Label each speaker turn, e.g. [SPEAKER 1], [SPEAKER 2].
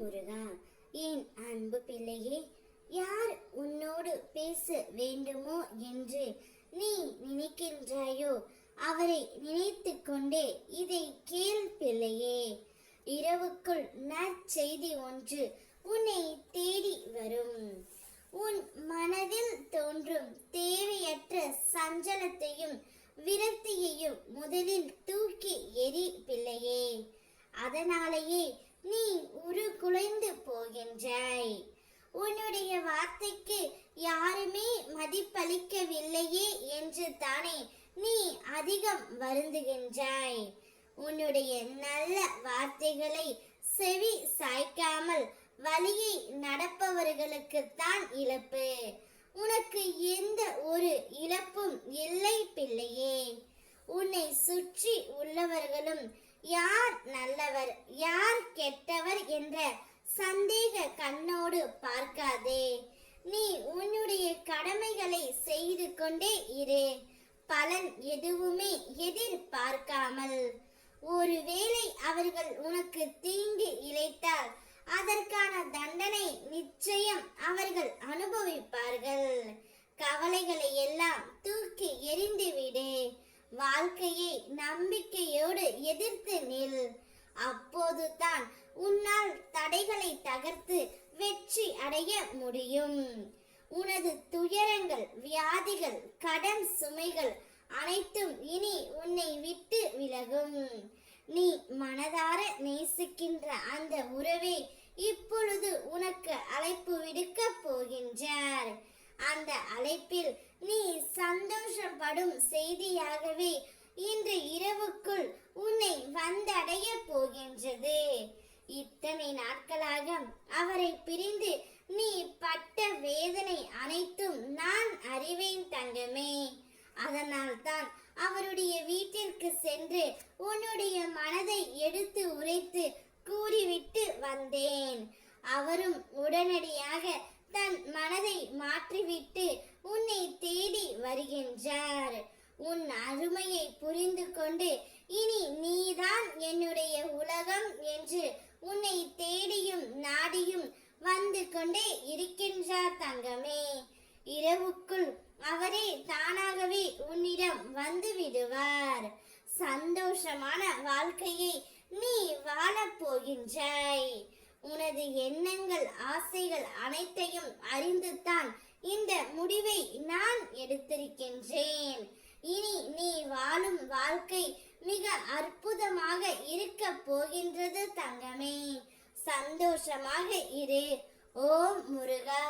[SPEAKER 1] முருகா என் அன்பு பிள்ளையே யார் உன்னோடு பேச வேண்டுமோ என்று நீ நினைக்கின்றாயோ அவரை நினைத்து கொண்டே இதை கேள் பிள்ளையே. இரவுக்குள் நற்செய்தி ஒன்று உன்னை தேடி வரும். உன் மனதில் தோன்றும் தேவையற்ற சஞ்சலத்தையும் விரக்தியையும் முதலில் தூக்கி எரி பிள்ளையே. அதனாலேயே நீ உருகுலைந்து போகின்றாய். உன்னுடைய வார்த்தைக்கு யாருமே மதிப்பளிக்கவில்லையே என்று தானே நீ அதிகம் வருந்துகின்றாய். உன்னுடைய நல்ல வார்த்தைகளை செவி சாய்க்காமல் வழியை நடப்பவர்களுக்குத்தான் இழப்பு. உனக்கு எந்த ஒரு இழப்பும் இல்லை பிள்ளையே. உன்னை சுற்றி உள்ளவர்களும் யார் நல்லவர் யார் கெட்டவர் என்ற சந்தேக கண்ணோடு பார்க்காதே. நீ உன்னுடைய கடமைகளை செய்து கொண்டே இரு. பலன் எதுவுமே எதிர்பார்க்காமல். ஒருவேளை அவர்கள் உனக்கு தீங்கு இழைத்தால் அதற்கான தண்டனை நிச்சயம் அவர்கள் அனுபவிப்பார்கள். கவலைகளை எல்லாம் தூக்கி எறிந்துவிடு. வாழ்க்கையை நம்பிக்கையோடு எதிர்த்து நில். அப்போதுதான் உன்னால் தடைகளை தகர்த்து வெற்றி அடைய முடியும். உனது துயரங்கள் வியாதிகள் கடன் சுமைகள் அனைத்தும் இனி உன்னை விட்டு விலகும். நீ மனதார நேசிக்கின்ற அந்த உறவே இப்பொழுது உனக்கு அழைப்பு விடுக்க போகின்றார். அந்த அழைப்பில் நீ சந்தோஷப்படும் செய்தியாகவே இன்று இரவுக்குள் உன்னை வந்தடைய போகின்றது இத்தனை நாட்களாக அவரை பிரிந்து நீ பட்ட வேதனை அனைத்தும் நான் அறிவேன் தங்கமே. அதனால்தான் அவருடைய வீட்டிற்கு சென்று உன்னுடைய மனதை எடுத்து உரைத்து கூறிவிட்டு வந்தேன். அவரும் உடனடியாக தன் மனதை மாற்றிவிட்டு உன்னை தேடி வருகின்றார். உன் அருமையை புரிந்து கொண்டு இனி நீதான் என்னுடைய உலகம் என்று உன்னை தேடியும் நாடியும் வந்து கொண்டே இருக்கின்றார் தங்கமே. இரவுக்குள் அவரே தானாகவே உன்னிடம் வந்து விடுவார். சந்தோஷமான வாழ்க்கையை நீ வாழப் போகின்றாய். உனது எண்ணங்கள் ஆசைகள் அனைத்தையும் அறிந்துதான் இந்த முடிவை நான் எடுத்திருக்கின்றேன். இனி நீ வாழும் வாழ்க்கை மிக அற்புதமாக இருக்க போகின்றது தங்கமே. சந்தோஷமாக இரு. ஓம் முருகா